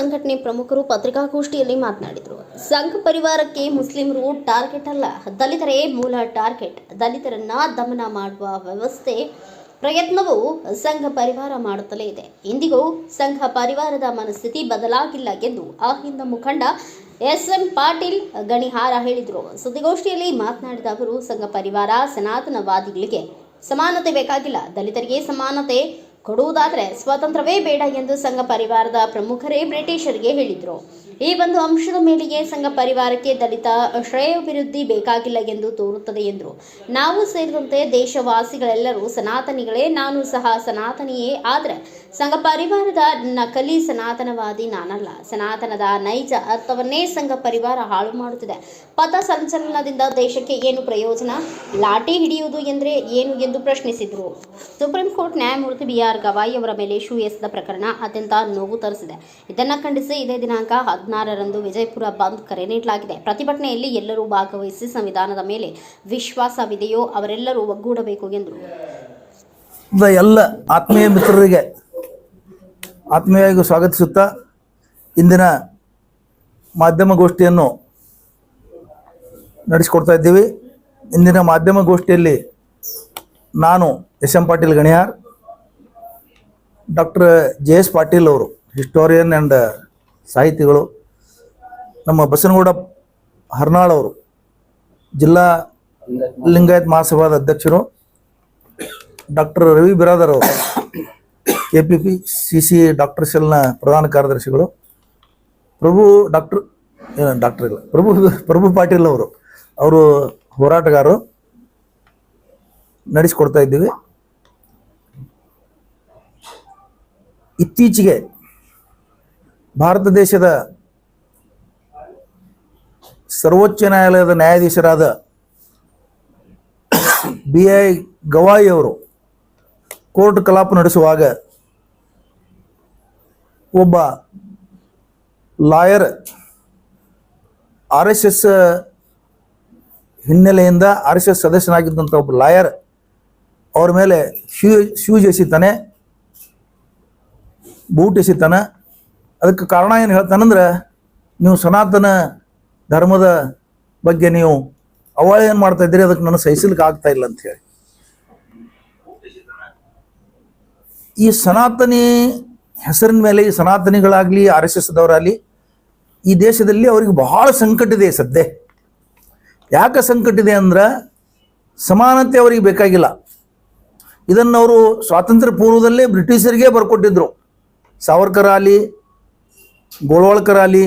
ಸಂಘಟನೆ ಪ್ರಮುಖರು ಪತ್ರಿಕಾಗೋಷ್ಠಿಯಲ್ಲಿ ಮಾತನಾಡಿದರು. ಸಂಘ ಪರಿವಾರಕ್ಕೆ ಮುಸ್ಲಿಮರು ಟಾರ್ಗೆಟ್ ಅಲ್ಲ, ದಲಿತರೇ ಮೂಲ ಟಾರ್ಗೆಟ್. ದಲಿತರನ್ನ ದಮನ ಮಾಡುವ ವ್ಯವಸ್ಥೆ, ಪ್ರಯತ್ನವು ಸಂಘ ಪರಿವಾರ ಮಾಡುತ್ತಲೇ ಇದೆ. ಇಂದಿಗೂ ಸಂಘ ಪರಿವಾರದ ಮನಸ್ಥಿತಿ ಬದಲಾಗಿಲ್ಲ ಎಂದು ಆ ಹಿಂದ ಮುಖಂಡ ಎಸ್ ಎಂ ಪಾಟೀಲ್ ಗಣಿಹಾರ ಹೇಳಿದರು. ಸುದ್ದಿಗೋಷ್ಠಿಯಲ್ಲಿ ಮಾತನಾಡಿದ ಅವರು, ಸಂಘ ಪರಿವಾರ ಸನಾತನವಾದಿಗಳಿಗೆ ಸಮಾನತೆ ಬೇಕಾಗಿಲ್ಲ. ದಲಿತರಿಗೆ ಸಮಾನತೆ ಕೊಡುವುದಾದರೆ ಸ್ವಾತಂತ್ರ್ಯವೇ ಬೇಡ ಎಂದು ಸಂಘ ಪರಿವಾರದ ಪ್ರಮುಖರೇ ಬ್ರಿಟಿಷರಿಗೆ ಹೇಳಿದರು. ಈ ಒಂದು ಅಂಶದ ಮೇಲೆಯೇ ಸಂಘ ಪರಿವಾರಕ್ಕೆ ದಲಿತ ಶ್ರೇಯೋಭಿವೃದ್ಧಿ ಬೇಕಾಗಿಲ್ಲ ಎಂದು ತೋರುತ್ತದೆ ಎಂದರು. ನಾವು ಸೇರಿದಂತೆ ದೇಶವಾಸಿಗಳೆಲ್ಲರೂ ಸನಾತನಿಗಳೇ, ನಾನು ಸಹ ಸನಾತನಿಯೇ. ಆದರೆ ಸಂಘ ಪರಿವಾರದ ನಕಲಿ ಸನಾತನವಾದಿ ನಾನಲ್ಲ. ಸನಾತನದ ನೈಜ ಅರ್ಥವನ್ನೇ ಸಂಘ ಪರಿವಾರ ಹಾಳು ಮಾಡುತ್ತಿದೆ. ಪಥ ಸಂಚಲನದಿಂದ ದೇಶಕ್ಕೆ ಏನು ಪ್ರಯೋಜನ? ಲಾಠಿ ಹಿಡಿಯುವುದು ಎಂದರೆ ಏನು ಎಂದು ಪ್ರಶ್ನಿಸಿದರು. ಸುಪ್ರೀಂ ಕೋರ್ಟ್ ನ್ಯಾಯಮೂರ್ತಿ ಬಿ ಆರ್ ಗವಾಯಿ ಅವರ ಮೇಲೆ ಶೂ ಎಸೆದ ಪ್ರಕರಣ ಅತ್ಯಂತ ನೋವು ತರಿಸಿದೆ. ಇದನ್ನು ಖಂಡಿಸಿ ಇದೇ ದಿನಾಂಕ ಹದಿನಾರರಂದು ವಿಜಯಪುರ ಬಂದ್ ಕರೆ ನೀಡಲಾಗಿದೆ. ಪ್ರತಿಭಟನೆಯಲ್ಲಿ ಎಲ್ಲರೂ ಭಾಗವಹಿಸಿ ಸಂವಿಧಾನದ ಮೇಲೆ ವಿಶ್ವಾಸವಿದೆಯೋ ಅವರೆಲ್ಲರೂ ಒಗ್ಗೂಡಬೇಕು ಎಂದರು. ಎಲ್ಲ ಆತ್ಮೀಯ ಮಿತ್ರರಿಗೆ ಆತ್ಮೀಯವಾಗಿ ಸ್ವಾಗತಿಸುತ್ತಾ ಇಂದಿನ ಮಾಧ್ಯಮಗೋಷ್ಠಿಯನ್ನು ನಡೆಸಿಕೊಡ್ತಾ ಇದ್ದೀವಿ. ಇಂದಿನ ಮಾಧ್ಯಮಗೋಷ್ಠಿಯಲ್ಲಿ ನಾನು S M Patil Ganiyar, doctor J S Patil ಅವರು, ಹಿಸ್ಟೋರಿಯನ್ ಆ್ಯಂಡ್ ಸಾಹಿತಿಗಳು, ನಮ್ಮ ಬಸನಗೌಡ ಹರ್ನಾಳ್ ಅವರು, ಜಿಲ್ಲಾ ಲಿಂಗಾಯತ್ ಮಹಾಸಭಾದ ಅಧ್ಯಕ್ಷರು, ಡಾಕ್ಟರ್ ರವಿ ಬಿರಾದರ್ ಅವರು K P P C C doctor ಸೆಲ್ನ ಪ್ರಧಾನ ಕಾರ್ಯದರ್ಶಿಗಳು, ಪ್ರಭು ಡಾಕ್ಟರ್ ಏನು ಡಾಕ್ಟರ್ ಇಲ್ಲ, ಪ್ರಭು ಪ್ರಭು ಪಾಟೀಲ್ ಅವರು ಅವರು ಹೋರಾಟಗಾರರು ನಡೆಸಿಕೊಡ್ತಾ ಇದ್ದೀವಿ. ಇತ್ತೀಚೆಗೆ ಭಾರತ ದೇಶದ ಸರ್ವೋಚ್ಚ ನ್ಯಾಯಾಲಯದ ನ್ಯಾಯಾಧೀಶರಾದ ಬಿ ಐ ಗವಾಯಿ ಅವರು ಕೋರ್ಟ್ ಕಲಾಪ ನಡೆಸುವಾಗ ಒಬ್ಬ ಲಾಯರ್ ಆರ್ ಎಸ್ ಎಸ್ ಹಿನ್ನೆಲೆಯಿಂದ ಆರ್ ಎಸ್ ಎಸ್ ಸದಸ್ಯನಾಗಿದ್ದಂಥ ಒಬ್ಬ ಲಾಯರ್ ಅವರ ಮೇಲೆ ಶೂ ಶೂಸ್ ಎಸಿತಾನೆ ಬೂಟ್ ಎಸಿತಾನೆ. ಅದಕ್ಕೆ ಕಾರಣ ಏನು ಹೇಳ್ತಾನಂದ್ರೆ ನೀವು ಸನಾತನ ಧರ್ಮದ ಬಗ್ಗೆ ನೀವು ಅವಹೇಳನ ಮಾಡ್ತಾ ಇದ್ದೀರಿ, ಅದಕ್ಕೆ ನನಗೆ ಸಹಿಸಲಿಕ್ಕೆ ಆಗ್ತಾ ಇಲ್ಲ ಅಂತ ಹೇಳಿ. ಈ ಸನಾತನಿ ಹೆಸರಿನ ಮೇಲೆ, ಈ ಸನಾತನಿಗಳಾಗಲಿ, ಆರ್ ಎಸ್ ಎಸ್ದವರಾಗಲಿ ಈ ದೇಶದಲ್ಲಿ ಅವರಿಗೆ ಬಹಳ ಸಂಕಟ ಇದೆ ಸದ್ಯ ಯಾಕೆ ಸಂಕಟ ಇದೆ ಅಂದ್ರೆ ಸಮಾನತೆ ಅವರಿಗೆ ಬೇಕಾಗಿಲ್ಲ. ಇದನ್ನು ಅವರು ಸ್ವಾತಂತ್ರ್ಯ ಪೂರ್ವದಲ್ಲೇ ಬ್ರಿಟಿಷರಿಗೆ ಬರ್ಕೊಟ್ಟಿದ್ರು. ಸಾವರ್ಕರ್ ಆಗಲಿ ಗೋಳ್ವಾಳ್ಕರ್ ಆಗಲಿ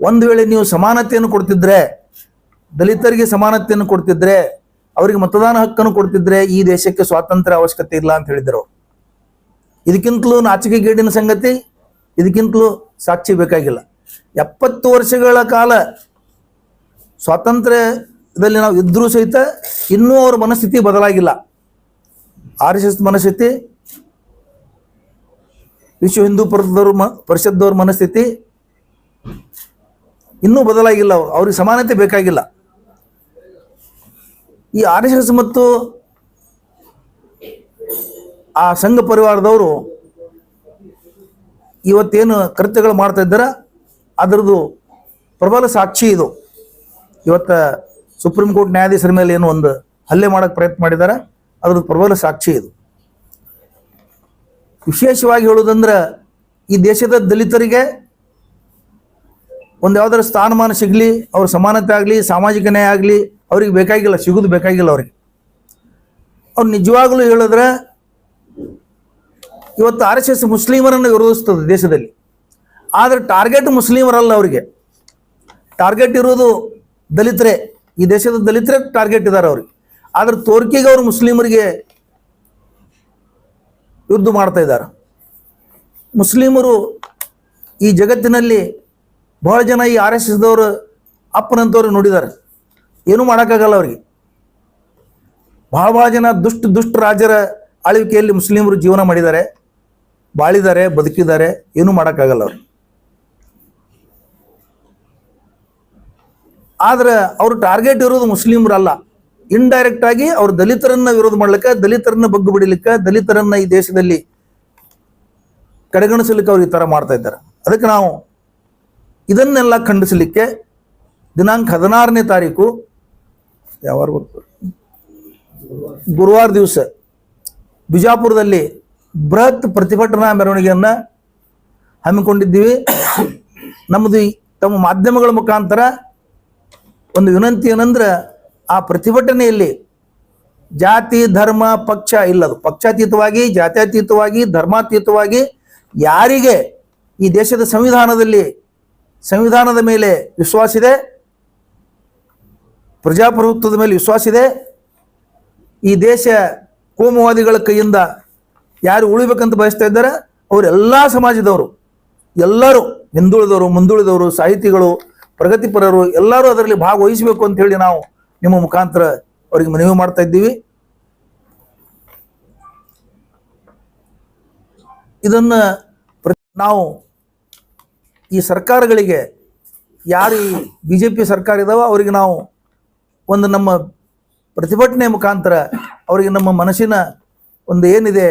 ಒಂದು ವೇಳೆ ನೀವು ಸಮಾನತೆಯನ್ನು ಕೊಡ್ತಿದ್ರೆ, ದಲಿತರಿಗೆ ಸಮಾನತೆಯನ್ನು ಕೊಡ್ತಿದ್ರೆ, ಅವರಿಗೆ ಮತದಾನ ಹಕ್ಕನ್ನು ಕೊಡ್ತಿದ್ರೆ ಈ ದೇಶಕ್ಕೆ ಸ್ವಾತಂತ್ರ್ಯ ಅವಶ್ಯಕತೆ ಇಲ್ಲ ಅಂತ ಹೇಳಿದ್ರು. ಇದಕ್ಕಿಂತಲೂ ನಾಚಿಕೆಗೇಡಿನ ಸಂಗತಿ ಇದಕ್ಕಿಂತಲೂ ಸಾಕ್ಷಿ ಬೇಕಾಗಿಲ್ಲ. ಎಪ್ಪತ್ತು ವರ್ಷಗಳ ಕಾಲ ಸ್ವಾತಂತ್ರ್ಯದಲ್ಲಿ ನಾವು ಇದ್ರೂ ಸಹಿತ ಇನ್ನೂ ಅವ್ರ ಮನಸ್ಥಿತಿ ಬದಲಾಗಿಲ್ಲ. ಆರ್ ಎಸ್ ಎಸ್ ಮನಸ್ಥಿತಿ, ವಿಶ್ವ ಹಿಂದೂ ಪರಿಷದವ್ರ ಮ ಪರಿಷದ್ದವ್ರ ಮನಸ್ಥಿತಿ ಇನ್ನೂ ಬದಲಾಗಿಲ್ಲ. ಅವ್ರು ಅವ್ರಿಗೆ ಸಮಾನತೆ ಬೇಕಾಗಿಲ್ಲ. ಈ ಆರ್ ಎಸ್ ಎಸ್ ಮತ್ತು ಆ ಸಂಘ ಪರಿವಾರದವರು ಇವತ್ತೇನು ಕೃತ್ಯಗಳು ಮಾಡ್ತಾ ಇದ್ದಾರೆ? ಪ್ರಬಲ ಸಾಕ್ಷಿ ಇದು. ಇವತ್ತ ಸುಪ್ರೀಂ ಕೋರ್ಟ್ ನ್ಯಾಯಾಧೀಶರ ಮೇಲೆ ಏನು ಒಂದು ಹಲ್ಲೆ ಮಾಡೋಕ್ಕೆ ಪ್ರಯತ್ನ ಮಾಡಿದ್ದಾರೆ ಅದ್ರದ್ದು ಪ್ರಬಲ ಸಾಕ್ಷಿ ಇದು. ವಿಶೇಷವಾಗಿ ಹೇಳೋದಂದ್ರೆ ಈ ದೇಶದ ದಲಿತರಿಗೆ ಒಂದು ಯಾವ್ದಾದ್ರು ಸ್ಥಾನಮಾನ ಸಿಗಲಿ, ಅವ್ರ ಸಮಾನತೆ ಆಗಲಿ, ಸಾಮಾಜಿಕ ನ್ಯಾಯ ಆಗಲಿ, ಅವ್ರಿಗೆ ಬೇಕಾಗಿಲ್ಲ, ಸಿಗೋದು ಬೇಕಾಗಿಲ್ಲ ಅವ್ರಿಗೆ. ಅವ್ರು ನಿಜವಾಗ್ಲೂ ಹೇಳಿದ್ರೆ ಇವತ್ತು ಆರ್ ಎಸ್ ಎಸ್ ಮುಸ್ಲಿಮರನ್ನು ವಿರೋಧಿಸ್ತದೆ ದೇಶದಲ್ಲಿ. ಆದರೆ ಟಾರ್ಗೆಟ್ ಮುಸ್ಲಿಮರಲ್ಲ ಅವರಿಗೆ. ಟಾರ್ಗೆಟ್ ಇರೋದು ದಲಿತರೇ. ಈ ದೇಶದ ದಲಿತರೇ ಟಾರ್ಗೆಟ್ ಇದ್ದಾರೆ ಅವ್ರಿಗೆ. ಆದರೆ ತೋರ್ಕಿಗೆ ಅವರು ಮುಸ್ಲಿಮರಿಗೆ ಯುದ್ಧ ಮಾಡ್ತಾ ಇದ್ದಾರೆ. ಮುಸ್ಲಿಮರು ಈ ಜಗತ್ತಿನಲ್ಲಿ ಬಹಳ ಜನ ಈ ಆರ್ ಎಸ್ ಎಸ್ದವರು ಅಪ್ಪನಂತವ್ರು ನೋಡಿದ್ದಾರೆ. ಏನೂ ಮಾಡೋಕ್ಕಾಗಲ್ಲ ಅವ್ರಿಗೆ. ಭಾಳ ಭಾಳ ಜನ ದುಷ್ಟ ದುಷ್ಟ ರಾಜರ ಆಳ್ವಿಕೆಯಲ್ಲಿ ಮುಸ್ಲಿಮರು ಜೀವನ ಮಾಡಿದ್ದಾರೆ. ಬಾಳಿದ್ದಾರೆ, ಬದುಕಿದ್ದಾರೆ, ಏನೂ ಮಾಡೋಕ್ಕಾಗಲ್ಲ ಅವ್ರು. ಆದರೆ ಅವ್ರ ಟಾರ್ಗೆಟ್ ಇರೋದು ಮುಸ್ಲಿಮರಲ್ಲ. ಇಂಡೈರೆಕ್ಟ್ ಆಗಿ ಅವ್ರು ದಲಿತರನ್ನ ವಿರೋಧ ಮಾಡ್ಲಿಕ್ಕೆ, ದಲಿತರನ್ನ ಬಗ್ಗು ಬಿಡಲಿಕ್ಕೆ, ದಲಿತರನ್ನ ಈ ದೇಶದಲ್ಲಿ ಕಡೆಗಣಿಸಲಿಕ್ಕೆ ಅವ್ರು ಈ ಥರ ಮಾಡ್ತಾ ಇದ್ದಾರೆ. ಅದಕ್ಕೆ ನಾವು ಇದನ್ನೆಲ್ಲ ಖಂಡಿಸಲಿಕ್ಕೆ ದಿನಾಂಕ ಹದಿನಾರನೇ ತಾರೀಕು ಯಾವ ಗುರುವಾರ ದಿವಸ ಬಿಜಾಪುರದಲ್ಲಿ ಬೃಹತ್ ಪ್ರತಿಭಟನಾ ಮೆರವಣಿಗೆಯನ್ನು ಹಮ್ಮಿಕೊಂಡಿದ್ದೀವಿ. ನಮ್ಮದು ತಮ್ಮ ಮಾಧ್ಯಮಗಳ ಮುಖಾಂತರ ಒಂದು ವಿನಂತಿ ಏನಂದ್ರೆ ಆ ಪ್ರತಿಭಟನೆಯಲ್ಲಿ ಜಾತಿ, ಧರ್ಮ, ಪಕ್ಷ ಇಲ್ಲದು ಪಕ್ಷಾತೀತವಾಗಿ, ಜಾತ್ಯತೀತವಾಗಿ, ಧರ್ಮಾತೀತವಾಗಿ ಯಾರಿಗೆ ಈ ದೇಶದ ಸಂವಿಧಾನದಲ್ಲಿ ಸಂವಿಧಾನದ ಮೇಲೆ ವಿಶ್ವಾಸ ಇದೆ, ಪ್ರಜಾಪ್ರಭುತ್ವದ ಮೇಲೆ ವಿಶ್ವಾಸ ಇದೆ, ಈ ದೇಶ ಕೋಮುವಾದಿಗಳ ಕೈಯಿಂದ ಯಾರು ಉಳಿಬೇಕಂತ ಬಯಸ್ತಾ ಇದ್ದಾರೆ? ಅವರೆಲ್ಲ ಸಮಾಜದವರು, ಎಲ್ಲರೂ ಹಿಂದುಳಿದವರು, ಮುಂದುಳಿದವರು, ಸಾಹಿತಿಗಳು, ಪ್ರಗತಿಪರರು ಎಲ್ಲರೂ ಅದರಲ್ಲಿ ಭಾಗವಹಿಸಬೇಕು ಅಂತ ಹೇಳಿ ನಾವು ನಿಮ್ಮ ಮುಖಾಂತರ ಅವರಿಗೆ ಮನವಿ ಮಾಡ್ತಾ ಇದ್ದೀವಿ. ಇದನ್ನ ನಾವು ಈ ಸರ್ಕಾರಗಳಿಗೆ ಯಾರು ಈ ಬಿ ಜೆ ಪಿ ಸರ್ಕಾರ ಇದಾವ ಅವರಿಗೆ ನಾವು ಒಂದು ನಮ್ಮ ಪ್ರತಿಭಟನೆ ಮುಖಾಂತರ ಅವರಿಗೆ ನಮ್ಮ ಮನಸ್ಸಿನ ಒಂದು ಏನಿದೆ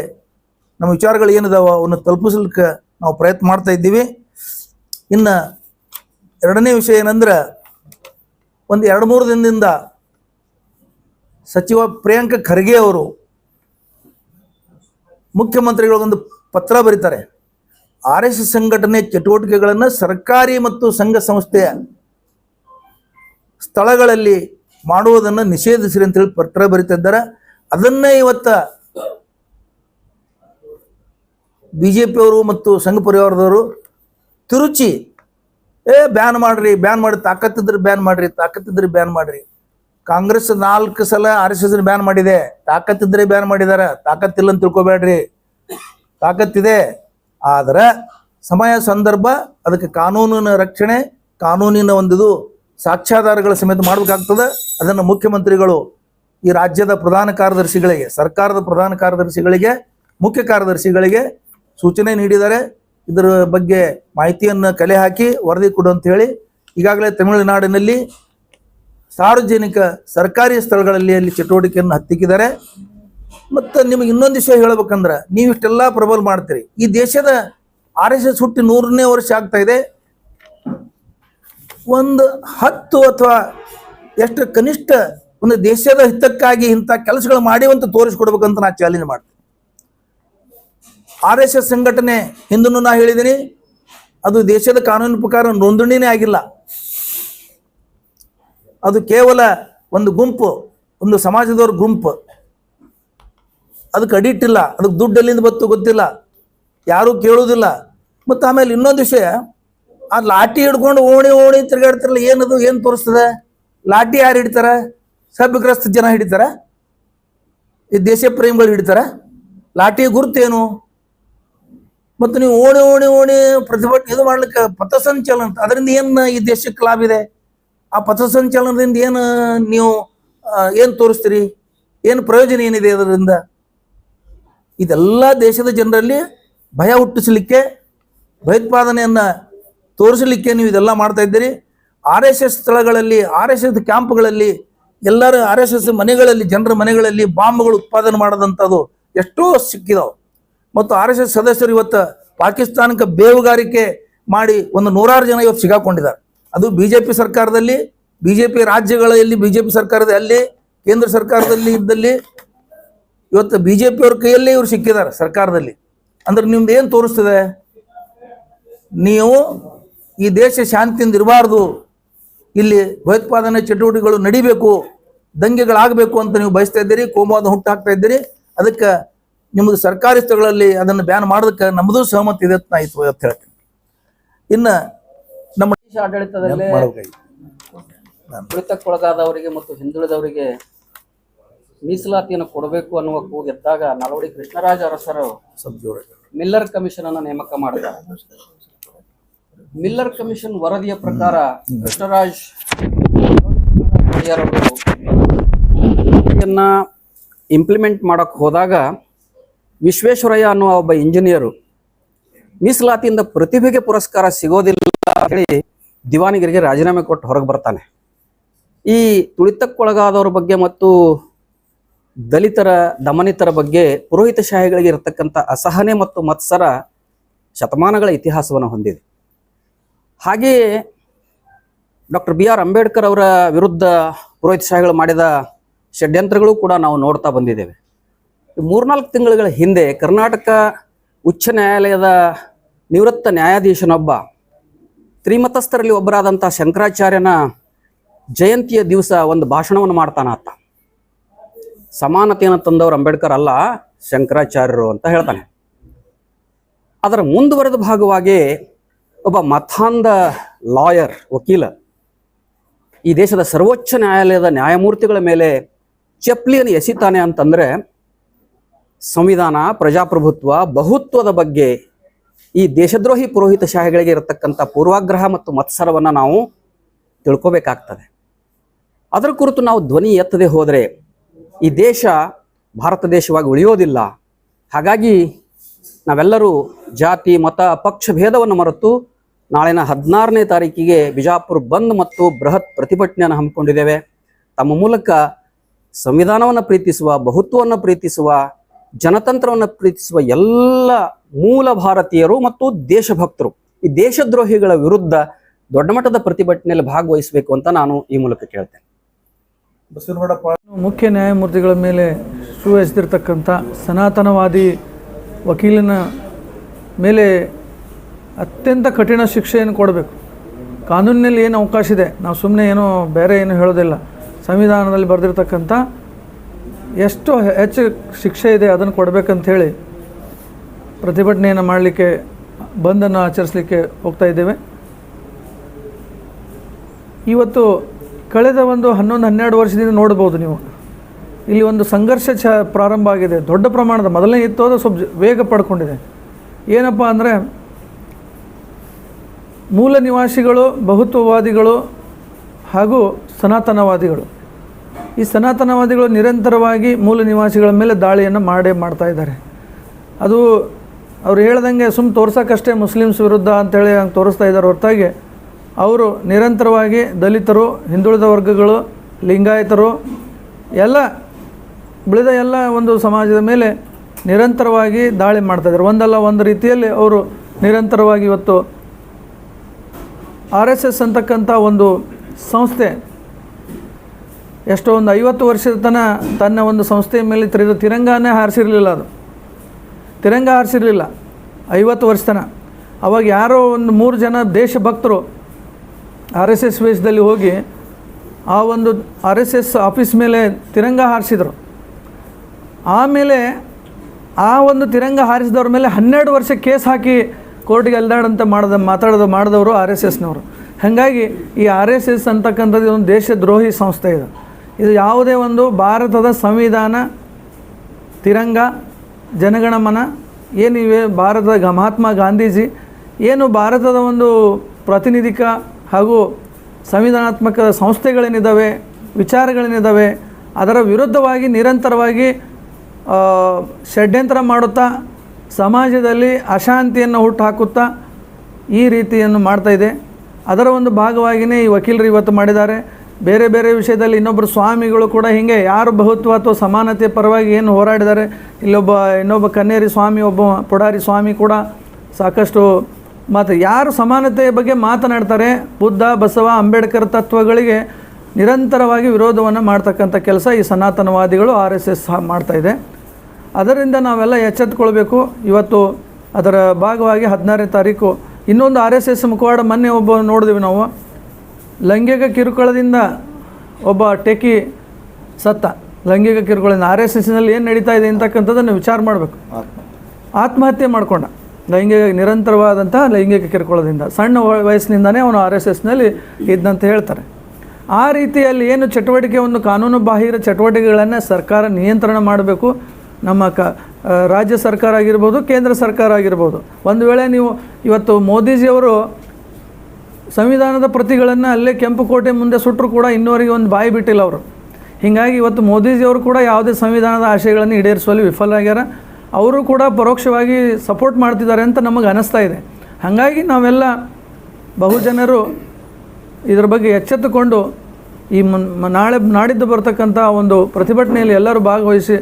ನಮ್ಮ ವಿಚಾರಗಳು ಏನಿದಾವ ಅವನ್ನ ತಲುಪಿಸ್ಲಿಕ್ಕೆ ನಾವು ಪ್ರಯತ್ನ ಮಾಡ್ತಾ ಇದ್ದೀವಿ. ಇನ್ನು ಎರಡನೇ ವಿಷಯ ಏನಂದ್ರೆ, ಒಂದು ಎರಡು ಮೂರು ದಿನದಿಂದ ಸಚಿವ ಪ್ರಿಯಾಂಕ ಖರ್ಗೆ ಅವರು ಮುಖ್ಯಮಂತ್ರಿಗಳಿಗೊಂದು ಪತ್ರ ಬರೀತಾರೆ. ಆರ್ ಎಸ್ ಎಸ್ ಸಂಘಟನೆ ಚಟುವಟಿಕೆಗಳನ್ನು ಸರ್ಕಾರಿ ಮತ್ತು ಸಂಘ ಸಂಸ್ಥೆಯ ಸ್ಥಳಗಳಲ್ಲಿ ಮಾಡುವುದನ್ನು ನಿಷೇಧಿಸಿರಿ ಅಂತೇಳಿ ಪತ್ರ ಬರೀತಿದ್ದಾರೆ ಅದನ್ನೇ ಇವತ್ತ ಬಿ ಜೆ ಪಿಯವರು ಮತ್ತು ಸಂಘ ಪರಿವಾರದವರು ತಿರುಚಿ, ಏ, ಬ್ಯಾನ್ ಮಾಡ್ರಿ, ಬ್ಯಾನ್ ಮಾಡಿ, ತಾಕತ್ತಿದ್ರೆ ಬ್ಯಾನ್ ಮಾಡ್ರಿ, ತಾಕತ್ತಿದ್ರೆ ಬ್ಯಾನ್ ಮಾಡ್ರಿ. ಕಾಂಗ್ರೆಸ್ ನಾಲ್ಕು ಸಲ ಆರ್ ಎಸ್ ಎಸ್ ಬ್ಯಾನ್ ಮಾಡಿದೆ. ತಾಕತ್ತಿದ್ರೆ ಬ್ಯಾನ್ ಮಾಡಿದಾರ. ತಾಕತ್ತಿಲ್ಲ ಅಂತ ತಿಳ್ಕೊಬೇಡ್ರಿ. ತಾಕತ್ತಿದೆ. ಆದರೆ ಸಮಯ ಸಂದರ್ಭ, ಅದಕ್ಕೆ ಕಾನೂನಿನ ರಕ್ಷಣೆ, ಕಾನೂನಿನ ಒಂದಿದು ಸಾಕ್ಷ್ಯಾಧಾರಗಳ ಸಮೇತ ಮಾಡಬೇಕಾಗ್ತದೆ. ಅದನ್ನು ಮುಖ್ಯಮಂತ್ರಿಗಳು ಈ ರಾಜ್ಯದ ಪ್ರಧಾನ ಕಾರ್ಯದರ್ಶಿಗಳಿಗೆ, ಸರ್ಕಾರದ ಪ್ರಧಾನ ಕಾರ್ಯದರ್ಶಿಗಳಿಗೆ, ಮುಖ್ಯ ಕಾರ್ಯದರ್ಶಿಗಳಿಗೆ ಸೂಚನೆ ನೀಡಿದ್ದಾರೆ ಇದರ ಬಗ್ಗೆ ಮಾಹಿತಿಯನ್ನು ಕಲೆ ಹಾಕಿ ವರದಿ ಕೊಡು ಅಂತ ಹೇಳಿ ಈಗಾಗಲೇ ತಮಿಳುನಾಡಿನಲ್ಲಿ ಸಾರ್ವಜನಿಕ ಸರ್ಕಾರಿ ಸ್ಥಳಗಳಲ್ಲಿ ಅಲ್ಲಿ ಚಟುವಟಿಕೆಯನ್ನು ಹತ್ತಿಕ್ಕಿದ್ದಾರೆ. ಮತ್ತು ನಿಮಗೆ ಇನ್ನೊಂದು ವಿಷಯ ಹೇಳ್ಬೇಕಂದ್ರೆ ನೀವು ಇಷ್ಟೆಲ್ಲ ಪ್ರಬಲ ಮಾಡ್ತೀರಿ. ಈ ದೇಶದ ಆರ್ ಎಸ್ ಎಸ್ ಹುಟ್ಟಿ ನೂರನೇ ವರ್ಷ ಆಗ್ತಾ ಇದೆ. ಒಂದು ಹತ್ತು ಅಥವಾ ಎಷ್ಟು ಕನಿಷ್ಠ ಒಂದು ದೇಶದ ಹಿತಕ್ಕಾಗಿ ಇಂಥ ಕೆಲಸಗಳು ಮಾಡಿವಂತ ತೋರಿಸ್ಕೊಡ್ಬೇಕಂತ ನಾ ಚಾಲೆಂಜ್ ಮಾಡ್ತೀನಿ. ಆರ್ ಎಸ್ ಎಸ್ ಸಂಘಟನೆ ಹಿಂದೂ ನಾ ಹೇಳಿದ್ದೀನಿ ಅದು ದೇಶದ ಕಾನೂನು ಪ್ರಕಾರ ನೋಂದಣಿನೇ ಆಗಿಲ್ಲ. ಅದು ಕೇವಲ ಒಂದು ಗುಂಪು, ಒಂದು ಸಮಾಜದವ್ರ ಗುಂಪು. ಅದಕ್ಕೆ ಅಡಿಟ್ಟಿಲ್ಲ ಅದಕ್ಕೆ ದುಡ್ಡು ಎಲ್ಲಿಂದ ಬತ್ತು ಗೊತ್ತಿಲ್ಲ. ಯಾರೂ ಕೇಳೋದಿಲ್ಲ ಮತ್ತು ಆಮೇಲೆ ಇನ್ನೊಂದು ವಿಷಯ, ಆ ಲಾಠಿ ಹಿಡ್ಕೊಂಡು ಓಣಿ ಓಣಿ ತಿರುಗಾಡ್ತಾರಲ್ಲ, ಏನದು, ಏನು ತೋರಿಸ್ತದೆ? ಲಾಠಿ ಯಾರು ಹಿಡಿತಾರೆ? ಸಭ್ಯಗ್ರಸ್ತ ಜನ ಹಿಡಿತಾರೆ? ಈ ದೇಶ ಪ್ರೇಮಿಗಳು ಹಿಡಿತಾರ ಲಾಠಿ ಗುರುತೇನು ಮತ್ತು ನೀವು ಓಣಿ ಓಣಿ ಓಣಿ ಪ್ರತಿಭಟನೆ ಇದು ಮಾಡ್ಲಿಕ್ಕೆ ಪಥಸಂಚಲನ ಅದರಿಂದ ಏನು ಈ ದೇಶಕ್ಕೆ ಲಾಭ ಇದೆ? ಆ ಪಥಸಂಚಲನದಿಂದ ಏನು, ನೀವು ಏನು ತೋರಿಸ್ತೀರಿ? ಏನು ಪ್ರಯೋಜನ ಏನಿದೆ ಅದರಿಂದ? ಇದೆಲ್ಲ ದೇಶದ ಜನರಲ್ಲಿ ಭಯ ಹುಟ್ಟಿಸಲಿಕ್ಕೆ, ಭಯೋತ್ಪಾದನೆಯನ್ನು ತೋರಿಸಲಿಕ್ಕೆ ನೀವು ಇದೆಲ್ಲ ಮಾಡ್ತಾ ಇದ್ದೀರಿ. ಆರ್ ಎಸ್ ಎಸ್ ಸ್ಥಳಗಳಲ್ಲಿ, ಆರ್ ಎಸ್ ಎಸ್ ಕ್ಯಾಂಪ್ಗಳಲ್ಲಿ, ಎಲ್ಲರೂ ಆರ್ ಎಸ್ ಎಸ್ ಮನೆಗಳಲ್ಲಿ, ಜನರ ಮನೆಗಳಲ್ಲಿ ಬಾಂಬ್ಗಳು ಉತ್ಪಾದನೆ ಮಾಡೋದಂಥದ್ದು ಎಷ್ಟೋ ಸಿಕ್ಕಿದಾವೆ. ಮತ್ತು ಆರ್ ಎಸ್ ಎಸ್ ಸದಸ್ಯರು ಇವತ್ತು ಪಾಕಿಸ್ತಾನಕ್ಕೆ ಬೇವುಗಾರಿಕೆ ಮಾಡಿ ಒಂದು ನೂರಾರು ಜನ ಇವತ್ತು ಸಿಗಾಕೊಂಡಿದ್ದಾರೆ. ಅದು ಬಿ ಜೆ ಪಿ ಸರ್ಕಾರದಲ್ಲಿ ಬಿ ಜೆ ಪಿ ರಾಜ್ಯಗಳಲ್ಲಿ ಬಿ ಜೆ ಪಿ ಸರ್ಕಾರದ ಅಲ್ಲಿ, ಕೇಂದ್ರ ಸರ್ಕಾರದಲ್ಲಿ ಇದ್ದಲ್ಲಿ ಇವತ್ತು ಬಿ ಜೆ ಪಿಯವ್ರ ಕೈಯಲ್ಲೇ ಇವರು ಸಿಕ್ಕಿದ್ದಾರೆ ಸರ್ಕಾರದಲ್ಲಿ. ಅಂದ್ರೆ ನಿಮ್ದು ಏನು ತೋರಿಸ್ತದೆ? ನೀವು ಈ ದೇಶ ಶಾಂತಿಯಿಂದ ಇರಬಾರ್ದು. ಇಲ್ಲಿ ಭಯೋತ್ಪಾದನೆ ಚಟುವಟಿಕೆಗಳು ನಡಿಬೇಕು, ದಂಗೆಗಳಾಗಬೇಕು ಅಂತ ನೀವು ಬಯಸ್ತಾ ಇದ್ದೀರಿ, ಕೋಮುವಾದ ಹುಟ್ಟು ಹಾಕ್ತಾ ಇದ್ದೀರಿ. ಅದಕ್ಕೆ ನಿಮ್ಮದು ಸರ್ಕಾರಿ ಸ್ಥಳಗಳಲ್ಲಿ ಅದನ್ನು ಬ್ಯಾನ್ ಮಾಡೋದಕ್ಕೆ ನಮ್ಮದು ಸಹಮತ ಇದೆ ಅಂತ ಆಯ್ತು ಅಂತ ಹೇಳ್ತೀನಿ. ಇನ್ನು ನಮ್ಮ ದೇಶ ಆಡಳಿತದಲ್ಲೇ ಕುಳಿತಕ್ಕೊಳಗಾದವರಿಗೆ ಮತ್ತು ಹಿಂದುಳಿದವರಿಗೆ ಮೀಸಲಾತಿಯನ್ನು ಕೊಡಬೇಕು ಅನ್ನುವ ಕೂಗೆದ್ದಾಗ ನಲವಡಿ ಕೃಷ್ಣರಾಜ ಅರಸರು. ಮಿಲ್ಲರ್ ಕಮಿಷನ್ ಅನ್ನು ನೇಮಕ ಮಾಡಿದ್ದಾರೆ. ಮಿಲ್ಲರ್ ಕಮಿಷನ್ ವರದಿಯ ಪ್ರಕಾರ ಕೃಷ್ಣರಾಜ್ ಇಂಪ್ಲಿಮೆಂಟ್ ಮಾಡಕ್ ಹೋದಾಗ ವಿಶ್ವೇಶ್ವರಯ್ಯ ಅನ್ನುವ ಒಬ್ಬ ಇಂಜಿನಿಯರು ಮೀಸಲಾತಿಯಿಂದ ಪ್ರತಿಭೆಗೆ ಪುರಸ್ಕಾರ ಸಿಗೋದಿಲ್ಲ ಹೇಳಿ ದಿವಾನಿಗಿರಿಗೆ ರಾಜೀನಾಮೆ ಕೊಟ್ಟು ಹೊರಗೆ ಬರ್ತಾನೆ. ಈ ತುಳಿತಕ್ಕೊಳಗಾದವರ ಬಗ್ಗೆ ಮತ್ತು ದಲಿತರ, ದಮನಿತರ ಬಗ್ಗೆ ಪುರೋಹಿತಶಾಹಿಗಳಿಗೆ ಇರತಕ್ಕಂಥ ಅಸಹನೆ ಮತ್ತು ಮತ್ಸರ ಶತಮಾನಗಳ ಇತಿಹಾಸವನ್ನು ಹೊಂದಿದೆ. ಹಾಗೆಯೇ ಡಾಕ್ಟರ್ ಬಿ ಆರ್ ಅಂಬೇಡ್ಕರ್ ಅವರ ವಿರುದ್ಧ ಪುರೋಹಿತಶಾಹಿಗಳು ಮಾಡಿದ ಷಡ್ಯಂತ್ರಗಳು ಕೂಡ ನಾವು ನೋಡ್ತಾ ಬಂದಿದ್ದೇವೆ. ಮೂರ್ನಾಲ್ಕು ತಿಂಗಳ ಹಿಂದೆ ಕರ್ನಾಟಕ ಉಚ್ಚ ನ್ಯಾಯಾಲಯದ ನಿವೃತ್ತ ನ್ಯಾಯಾಧೀಶನೊಬ್ಬ, ತ್ರಿಮತಸ್ಥರಲ್ಲಿ ಒಬ್ಬರಾದಂಥ ಶಂಕರಾಚಾರ್ಯನ ಜಯಂತಿಯ ದಿವಸ ಒಂದು ಭಾಷಣವನ್ನು ಮಾಡ್ತಾನ ಆತ. ಸಮಾನತೆಯನ್ನು ತಂದವರು ಅಂಬೇಡ್ಕರ್ ಅಲ್ಲ, ಶಂಕರಾಚಾರ್ಯರು ಅಂತ ಹೇಳ್ತಾನೆ. ಅದರ ಮುಂದುವರೆದ ಭಾಗವಾಗಿ ಒಬ್ಬ ಮತಾಂಧ ಲಾಯರ್, ವಕೀಲ, ಈ ದೇಶದ ಸರ್ವೋಚ್ಚ ನ್ಯಾಯಾಲಯದ ನ್ಯಾಯಮೂರ್ತಿಗಳ ಮೇಲೆ ಚಪ್ಲಿಯನ್ನು ಎಸಿತಾನೆ ಅಂತಂದ್ರೆ ಸಂವಿಧಾನ, ಪ್ರಜಾಪ್ರಭುತ್ವ, ಬಹುತ್ವದ ಬಗ್ಗೆ ಈ ದೇಶದ್ರೋಹಿ ಪುರೋಹಿತ ಶಾಹಿಗಳಿಗೆ ಇರತಕ್ಕಂಥ ಪೂರ್ವಾಗ್ರಹ ಮತ್ತು ಮತ್ಸರವನ್ನು ನಾವು ತಿಳ್ಕೋಬೇಕಾಗ್ತದೆ. ಅದರ ಕುರಿತು ನಾವು ಧ್ವನಿ ಎತ್ತದೆ ಹೋದರೆ ಈ ದೇಶ ಭಾರತ ದೇಶವಾಗಿ ಉಳಿಯೋದಿಲ್ಲ. ಹಾಗಾಗಿ ನಾವೆಲ್ಲರೂ ಜಾತಿ, ಮತ, ಪಕ್ಷ ಭೇದವನ್ನು ಮರೆತು ನಾಳಿನ ಹದಿನಾರನೇ ತಾರೀಕಿಗೆ ಬಿಜಾಪುರ ಬಂದ್ ಮತ್ತು ಬೃಹತ್ ಪ್ರತಿಭಟನೆಯನ್ನು ಹಮ್ಮಿಕೊಂಡಿದ್ದೇವೆ. ತಮ್ಮ ಮೂಲಕ ಸಂವಿಧಾನವನ್ನು ಪ್ರೀತಿಸುವ, ಬಹುತ್ವವನ್ನು ಪ್ರೀತಿಸುವ ಜನತಂತ್ರವನ್ನು ಪ್ರೀತಿಸುವ ಎಲ್ಲ ಮೂಲ ಭಾರತೀಯರು ಮತ್ತು ದೇಶಭಕ್ತರು ಈ ದೇಶದ್ರೋಹಿಗಳ ವಿರುದ್ಧ ದೊಡ್ಡ ಮಟ್ಟದ ಪ್ರತಿಭಟನೆಯಲ್ಲಿ ಭಾಗವಹಿಸಬೇಕು ಅಂತ ನಾನು ಈ ಮೂಲಕ ಕೇಳ್ತೇನೆ. ಬಸವನಗೌಡಪ್ಪ. ಮುಖ್ಯ ನ್ಯಾಯಮೂರ್ತಿಗಳ ಮೇಲೆ ಶೂ ಸನಾತನವಾದಿ ವಕೀಲನ ಮೇಲೆ ಅತ್ಯಂತ ಕಠಿಣ ಶಿಕ್ಷೆಯನ್ನು ಕೊಡಬೇಕು. ಕಾನೂನಿನಲ್ಲಿ ಏನು ಅವಕಾಶ ಇದೆ? ನಾವು ಸುಮ್ಮನೆ ಏನೋ ಬೇರೆ ಏನು ಹೇಳೋದಿಲ್ಲ. ಸಂವಿಧಾನದಲ್ಲಿ ಬರೆದಿರ್ತಕ್ಕಂಥ ಎಷ್ಟು ಹೆಚ್ಚು ಶಿಕ್ಷೆ ಇದೆ ಅದನ್ನು ಕೊಡಬೇಕಂಥೇಳಿ ಪ್ರತಿಭಟನೆಯನ್ನು ಮಾಡಲಿಕ್ಕೆ, ಬಂದನ್ನು ಆಚರಿಸಲಿಕ್ಕೆ ಹೋಗ್ತಾ ಇದ್ದೇವೆ. ಇವತ್ತು ಕಳೆದ ಒಂದು ಹನ್ನೊಂದು, ಹನ್ನೆರಡು ವರ್ಷದಿಂದ ನೋಡ್ಬೋದು ನೀವು. ಇಲ್ಲಿ ಒಂದು ಸಂಘರ್ಷ ಚ ಪ್ರಾರಂಭ ಆಗಿದೆ. ದೊಡ್ಡ ಪ್ರಮಾಣದ ಮೊದಲನೇ ಇತ್ತು, ಅದು ಸ್ವಲ್ಪ ವೇಗ ಪಡ್ಕೊಂಡಿದೆ. ಏನಪ್ಪ ಅಂದರೆ, ಮೂಲ ನಿವಾಸಿಗಳು, ಬಹುತ್ವವಾದಿಗಳು ಹಾಗೂ ಸನಾತನವಾದಿಗಳು. ಈ ಸನಾತನವಾದಿಗಳು ನಿರಂತರವಾಗಿ ಮೂಲ ನಿವಾಸಿಗಳ ಮೇಲೆ ದಾಳಿಯನ್ನು ಮಾಡೇ ಮಾಡ್ತಾ ಇದ್ದಾರೆ. ಅದು ಅವ್ರು ಹೇಳ್ದಂಗೆ ಸುಮ್ಮ ತೋರ್ಸೋಕ್ಕಷ್ಟೇ ಮುಸ್ಲಿಮ್ಸ್ ವಿರುದ್ಧ ಅಂತೇಳಿ ಹಂಗೆ ತೋರಿಸ್ತಾ ಇದ್ದಾರೆ ಹೊರತಾಗಿ. ಅವರು ನಿರಂತರವಾಗಿ ದಲಿತರು, ಹಿಂದುಳಿದ ವರ್ಗಗಳು, ಲಿಂಗಾಯತರು, ಎಲ್ಲ ಉಳಿದ ಎಲ್ಲ ಒಂದು ಸಮಾಜದ ಮೇಲೆ ನಿರಂತರವಾಗಿ ದಾಳಿ ಮಾಡ್ತಾಯಿದ್ದಾರೆ ಒಂದಲ್ಲ ಒಂದು ರೀತಿಯಲ್ಲಿ ಅವರು ನಿರಂತರವಾಗಿ ಇವತ್ತು ಆರ್ ಎಸ್ ಎಸ್ ಅಂತಕ್ಕಂಥ ಒಂದು ಸಂಸ್ಥೆ ಎಷ್ಟೋ ಒಂದು ಐವತ್ತು ವರ್ಷದ ತನ ತನ್ನ ಒಂದು ಸಂಸ್ಥೆಯ ಮೇಲೆ ತೆರೆದು ತಿರಂಗಾನೇ ಹಾರಿಸಿರಲಿಲ್ಲ ಅದು. ತಿರಂಗ ಹಾರಿಸಿರಲಿಲ್ಲ. ಐವತ್ತು ವರ್ಷ ತನಕ ಅವಾಗ ಯಾರೋ ಒಂದು ಮೂರು ಜನ ದೇಶಭಕ್ತರು ಆರ್ ಎಸ್ ಎಸ್ ವೇಷದಲ್ಲಿ ಹೋಗಿ ಆ ಒಂದು ಆರ್ ಎಸ್ ಎಸ್ ಆಫೀಸ್ ಮೇಲೆ ತಿರಂಗ ಹಾರಿಸಿದರು. ಆಮೇಲೆ ಆ ಒಂದು ತಿರಂಗ ಹಾರಿಸಿದವ್ರ ಮೇಲೆ ಹನ್ನೆರಡು ವರ್ಷ ಕೇಸ್ ಹಾಕಿ ಕೋರ್ಟಿಗೆ ಅಲ್ದಾಡಂತ ಮಾಡ್ದ ಮಾತಾಡೋದು ಮಾಡಿದವರು ಆರ್ ಎಸ್ ಎಸ್ನವರು. ಹಾಗಾಗಿ ಈ ಆರ್ ಎಸ್ ಎಸ್ ಅಂತಕ್ಕಂಥದ್ದು ಒಂದು ದೇಶದ್ರೋಹಿ ಸಂಸ್ಥೆ ಇದು. ಇದು ಯಾವುದೇ ಒಂದು ಭಾರತದ ಸಂವಿಧಾನ, ತಿರಂಗ, ಜನಗಣಮನ ಏನಿವೆ ಭಾರತದ ಮಹಾತ್ಮ ಗಾಂಧೀಜಿ, ಏನು ಭಾರತದ ಒಂದು ಪ್ರಾತಿನಿಧಿಕ ಹಾಗೂ ಸಂವಿಧಾನಾತ್ಮಕ ಸಂಸ್ಥೆಗಳೇನಿದ್ದಾವೆ, ವಿಚಾರಗಳೇನಿದ್ದಾವೆ, ಅದರ ವಿರುದ್ಧವಾಗಿ ನಿರಂತರವಾಗಿ ಷಡ್ಯಂತ್ರ ಮಾಡುತ್ತಾ, ಸಮಾಜದಲ್ಲಿ ಅಶಾಂತಿಯನ್ನು ಹುಟ್ಟುಹಾಕುತ್ತಾ ಈ ರೀತಿಯನ್ನು ಮಾಡ್ತಾ ಇದೆ. ಅದರ ಒಂದು ಭಾಗವಾಗಿಯೇ ಈ ವಕೀಲರು ಇವತ್ತು ಮಾಡಿದ್ದಾರೆ. ಬೇರೆ ಬೇರೆ ವಿಷಯದಲ್ಲಿ ಇನ್ನೊಬ್ಬರು ಸ್ವಾಮಿಗಳು ಕೂಡ ಹೀಗೆ ಯಾರು ಬಹುತ್ವ ಅಥವಾ ಸಮಾನತೆ ಪರವಾಗಿ ಏನು ಹೋರಾಡಿದ್ದಾರೆ. ಇಲ್ಲೊಬ್ಬ, ಇನ್ನೊಬ್ಬ ಕನ್ನೇರಿ ಸ್ವಾಮಿ, ಒಬ್ಬ ಪುಡಾರಿ ಸ್ವಾಮಿ ಕೂಡ ಸಾಕಷ್ಟು ಮಾತು, ಯಾರು ಸಮಾನತೆಯ ಬಗ್ಗೆ ಮಾತನಾಡ್ತಾರೆ? ಬುದ್ಧ, ಬಸವ, ಅಂಬೇಡ್ಕರ್ ತತ್ವಗಳಿಗೆ ನಿರಂತರವಾಗಿ ವಿರೋಧವನ್ನು ಮಾಡ್ತಕ್ಕಂಥ ಕೆಲಸ ಈ ಸನಾತನವಾದಿಗಳು ಆರ್ ಎಸ್ ಎಸ್ ಮಾಡ್ತಾಯಿದೆ ಅದರಿಂದ ನಾವೆಲ್ಲ ಎಚ್ಚೆತ್ಕೊಳ್ಬೇಕು. ಇವತ್ತು ಅದರ ಭಾಗವಾಗಿ ಹದಿನಾರನೇ ತಾರೀಕು, ಇನ್ನೊಂದು ಆರ್ ಎಸ್ ಎಸ್ ಮುಖವಾಡ ಮೊನ್ನೆ ಒಬ್ಬ ನೋಡಿದ್ವಿ ನಾವು. ಲೈಂಗಿಕ ಕಿರುಕುಳದಿಂದ ಒಬ್ಬ ಟೆಕಿ ಸತ್ತ. ಲೈಂಗಿಕ ಕಿರುಕುಳದಿಂದ ಆರ್ ಎಸ್ ಎಸ್ನಲ್ಲಿ ಏನು ನಡೀತಾ ಇದೆ ಅಂತಕ್ಕಂಥದ್ದನ್ನು ವಿಚಾರ ಮಾಡಬೇಕು. ಆತ್ಮಹತ್ಯೆ. ಮಾಡಿಕೊಂಡ. ಲೈಂಗಿಕ ನಿರಂತರವಾದಂಥ ಲೈಂಗಿಕ ಕಿರುಕುಳದಿಂದ. ಸಣ್ಣ ವಯಸ್ಸಿನಿಂದನೇ ಅವನು ಆರ್ ಎಸ್ ಎಸ್ನಲ್ಲಿ ಇದ್ದಂತ ಹೇಳ್ತಾರೆ. ಆ ರೀತಿಯಲ್ಲಿ ಏನು ಚಟುವಟಿಕೆ ಒಂದು ಕಾನೂನು ಬಾಹಿರ ಚಟುವಟಿಕೆಗಳನ್ನು ಸರ್ಕಾರ ನಿಯಂತ್ರಣ ಮಾಡಬೇಕು. ನಮ್ಮ ಕ ರಾಜ್ಯ ಸರ್ಕಾರ ಆಗಿರ್ಬೋದು ಕೇಂದ್ರ ಸರ್ಕಾರ ಆಗಿರ್ಬೋದು. ಒಂದು ವೇಳೆ ನೀವು ಇವತ್ತು ಮೋದಿಜಿಯವರು ಸಂವಿಧಾನದ ಪ್ರತಿಗಳನ್ನು ಅಲ್ಲೇ ಕೆಂಪು ಕೋಟೆ ಮುಂದೆ ಸುಟ್ಟರು ಕೂಡ ಇನ್ನೂವರೆಗೆ ಒಂದು ಬಾಯಿ ಬಿಟ್ಟಿಲ್ಲ ಅವರು. ಹೀಗಾಗಿ ಇವತ್ತು ಮೋದಿಜಿಯವರು ಕೂಡ ಯಾವುದೇ ಸಂವಿಧಾನದ ಆಶಯಗಳನ್ನು ಈಡೇರಿಸುವಲ್ಲಿ ವಿಫಲರಾಗ್ಯಾರ. ಅವರು ಕೂಡ ಪರೋಕ್ಷವಾಗಿ ಸಪೋರ್ಟ್ ಮಾಡ್ತಿದ್ದಾರೆ ಅಂತ ನಮಗೆ ಅನ್ನಿಸ್ತಾ ಇದೆ. ಹಾಗಾಗಿ ನಾವೆಲ್ಲ ಬಹುಜನರು ಇದರ ಬಗ್ಗೆ ಎಚ್ಚೆತ್ತುಕೊಂಡು ಈ ನಾಳೆ ನಾಡಿದ್ದು ಬರ್ತಕ್ಕಂಥ ಒಂದು ಪ್ರತಿಭಟನೆಯಲ್ಲಿ ಎಲ್ಲರೂ ಭಾಗವಹಿಸಿ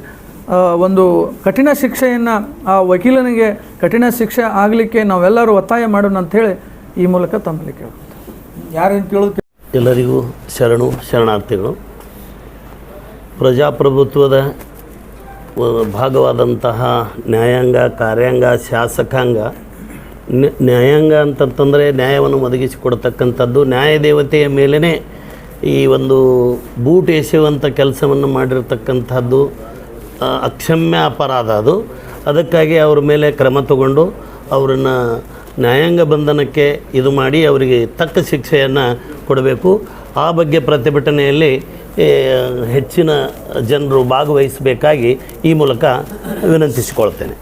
ಒಂದು ಕಠಿಣ ಶಿಕ್ಷೆಯನ್ನು ಆ ವಕೀಲನಿಗೆ ಕಠಿಣ ಶಿಕ್ಷೆ ಆಗಲಿಕ್ಕೆ ನಾವೆಲ್ಲರೂ ಒತ್ತಾಯ ಮಾಡೋಣ ಅಂಥೇಳಿ ಈ ಮೂಲಕ ತಮ್ಮಲ್ಲಿ ಯಾರು ಯಾರೇನು ಕೇಳೋದು ಎಲ್ಲರಿಗೂ ಶರಣು ಶರಣಾರ್ಥಿಗಳು. ಪ್ರಜಾಪ್ರಭುತ್ವದ ಭಾಗವಾದಂತಹ ನ್ಯಾಯಾಂಗ ಕಾರ್ಯಾಂಗ ಶಾಸಕಾಂಗ ನ್ಯ- ನ್ಯಾಯಾಂಗ ಅಂತಂತಂದರೆ ನ್ಯಾಯವನ್ನು ಒದಗಿಸಿಕೊಡ್ತಕ್ಕಂಥದ್ದು ನ್ಯಾಯದೇವತೆಯ ಮೇಲೇ ಈ ಒಂದು ಬೂಟ್ ಎಸೆಯುವಂಥ ಕೆಲಸವನ್ನು ಮಾಡಿರ್ತಕ್ಕಂಥದ್ದು ಅಕ್ಷಮ್ಯ ಅಪರಾಧ ಅದು. ಅದಕ್ಕಾಗಿ ಅವ್ರ ಮೇಲೆ ಕ್ರಮ ತಗೊಂಡು ಅವರನ್ನು ನ್ಯಾಯಾಂಗ ಬಂಧನಕ್ಕೆ ಇದು ಮಾಡಿ ಅವರಿಗೆ ತಕ್ಕ ಶಿಕ್ಷೆಯನ್ನು ಕೊಡಬೇಕು. ಆ ಬಗ್ಗೆ ಪ್ರತಿಭಟನೆಯಲ್ಲಿ ಹೆಚ್ಚಿನ ಜನರು ಭಾಗವಹಿಸಬೇಕಾಗಿ ಈ ಮೂಲಕ ವಿನಂತಿಸಿಕೊಳ್ತೇನೆ.